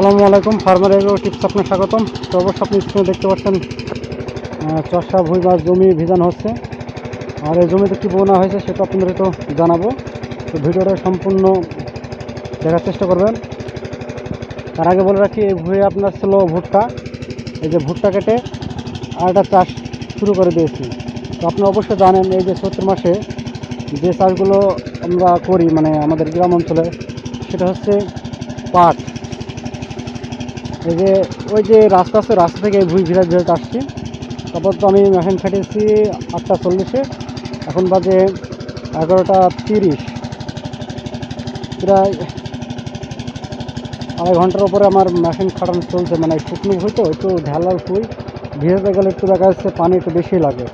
আসসালামু আলাইকুম farmer agro tips আপনার স্বাগতম। তো অবশ্য আপনি স্ক্রিনে দেখতে পাচ্ছেন চষা, ভুই বা জমি ভিজানো হচ্ছে। আর এই জমিতে কী বোনা হয়েছে সেটা আপনাদের তো জানাব। তো ভিডিওটা সম্পূর্ণ দেখার চেষ্টা করবেন। তার আগে বলে রাখি, এই ভুঁয়ে আপনার ছিল ভুট্টা। এই যে ভুট্টা কেটে আর একটা চাষ শুরু করে দিয়েছি। তো আপনি অবশ্যই জানেন, এই যে চৈত্র মাসে যে চাষগুলো আমরা করি মানে আমাদের গ্রাম অঞ্চলে, সেটা হচ্ছে পাট। এই যে, ওই যে রাস্তা আছে, রাস্তা থেকে ভুই ভিড়া ভিড়াতে আসছি। তারপর তো আমি মেশিন খাটিয়েছি আটটা চল্লিশে। এখন বাজে এগারোটা তিরিশ। প্রায় আড়াই ঘণ্টার উপরে আমার মেশিন খাটানো চলছে মানে শুকনো ভুই তো, একটু ঢালার ভুই ভিজাতে গেলে একটু দেখা যাচ্ছে পানি একটু বেশি লাগে।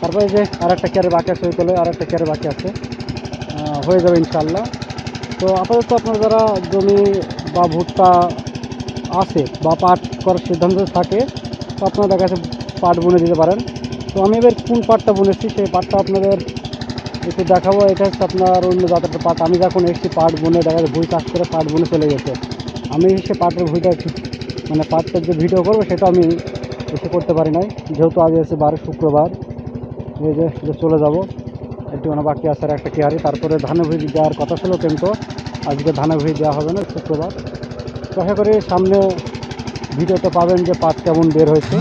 তারপরে যে আর একটা ক্যারে বাকি আছে, ওই তলে আর একটা ক্যারে বাকি আছে। হয়ে যাবে ইনশাল্লাহ তো আপাতত আপনার যারা জমি বা ভুট্টা আসে বা পাট করার সিদ্ধান্ত থাকে, তো আপনারা দেখা যাচ্ছে পাট বুনে দিতে পারেন। তো আমি এবার কোন পাটটা বুনেছি, সেই পাটটা আপনাদের একটু দেখাবো। এটা হচ্ছে আপনার অন্য জাতের পাট আমি যখন এসেছি পাট বুনে, দেখা যায় ভুই চাষ করে পাট বুনে চলে গেছে। আমি সে পাটের ভুইটা মানে পাটের যে ভিডিও করব, সেটা আমি এসে করতে পারি নাই। যেহেতু আজ আছে বারো, শুক্রবার, এই যে চলে যাব। একটু মানে বাকি আসার একটা কেয়ারি তারপরে ধানে ভুই দেওয়ার কথা ছিল কিন্তু আজকে ধানা ভুই দেওয়া হবে না শুক্রবার। আশা করি সামনে ভিডিওতে পাবেন যে পাট কেমন বের হয়েছে।